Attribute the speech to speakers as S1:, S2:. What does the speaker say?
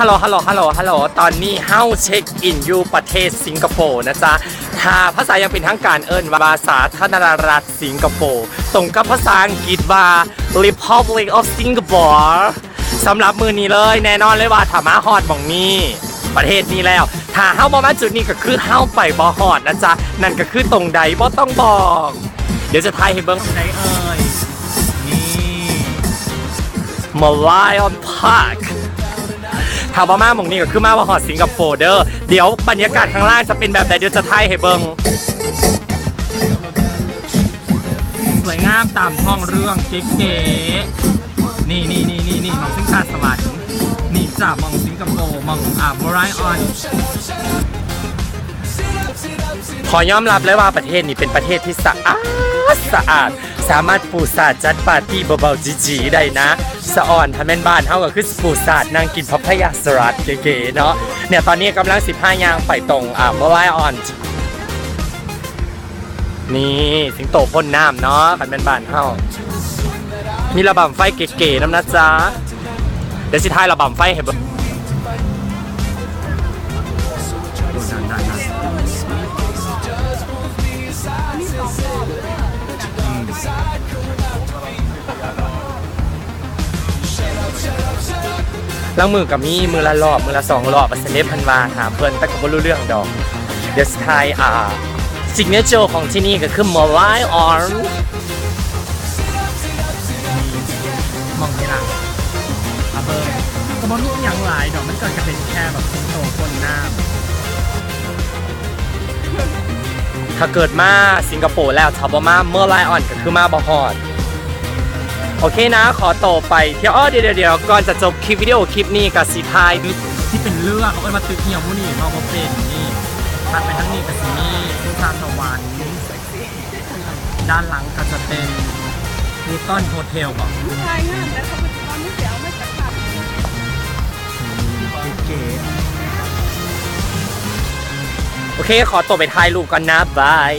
S1: ฮัลโหลฮัลโหลฮัลโหลฮัลโหลตอนนี้เฮาเช็คอินอยู่ประเทศสิงคโปร์นะจ๊ะถ้าภาษายังเป็นทางการเอิ้นว่าสาธารณรัฐสิงคโปร์ตรงกับภาษาอังกฤษว่า Republic of Singapore สำหรับมือนี้เลยแน่นอนเลยว่าถ้ามาฮอดหมองนี้ ประเทศนี้แล้ว ถ้าเฮาบ่มาจุดนี้ก็คือเฮาไปบ่ฮอดนะจ๊ะนั่นก็คือตรงใดบ่ต้องบอก เดี๋ยวจะทายให้เบิ่งตรงใดเอ่ยนี่ Malayan Park ถามว่ามาหมองนี้ก็คือมาว่าฮอดสิงคโปร์เด้อเดี๋ยวบรรยากาศข้างล่างจะเป็นแบบใดเดี๋ยวจะทายให้เบิงสวยงามตามท้องเรื่องเก๋ๆนี่นี่นี่นี่นี่มองสิงคาสวรรค์นี่จ้ามองสิงคโปร์มองอ่าบรายออนขอยอมรับเลยว่าประเทศนี้เป็นประเทศที่สะอาดสะอาด สามารถปูสาดจัดปาร์ตี้เบาๆจีๆได้นะ สะอ่อนทำแม่นบ้านเท่ากับคือปูสาดนั่งกินพัพยาสลัดเก๋ๆเนาะเนี่ยตอนนี้กำลัง 15ย่างไปตรงอ่าเมลายออนนี่สิงโตพ่นน้ำเนาะกันแม่นบ้านเท่ามีระบำไฟเก๋ๆน้ำนะจ๊ะเดี๋ยวสิท้ายระบำไฟให้เบิ่ ล้างมือกับมีมือละรอบมือละสองรอบมาเซเลบพันวาหาเพื่อนแต่ก็บ่รู้เรื่องดอกเดี๋ยวสไตล์อ่าซิกเนเจอร์ของที่นี่ก็คือมอลไลออร์มองที่หลังอาเบอร์ก็บ่มีอย่างหลายดอกมันก็จะเป็นแค่แบบโตคนหน้าถ้าเกิดมาสิงคโปร์แล้วชาวบมาเมื่อไลออนก็คือมาบอฮอด โอเคนะ ขอโตวไปเที่ยวอ้อเดี๋ยวเดี๋ยวก่อนจะจบคลิปวิดีโอคลิปนี้กับสีทายที่เป็นเรื่องเขาเอามาตึกเหี่ยวมูนี่มาบอเป็นนี่ทางไปทั้งนี้กับสีนี่ทุ่งทานตะวันด้านหลังก็จะเป็นรูตันโฮเทลบอก
S2: ผู้ชายงามแต่เขาเป็นตอนนี้เสียวไม่จัดตัด
S1: เก๋โอเคขอตัวไปถ่ายรูปก่อนนะบาย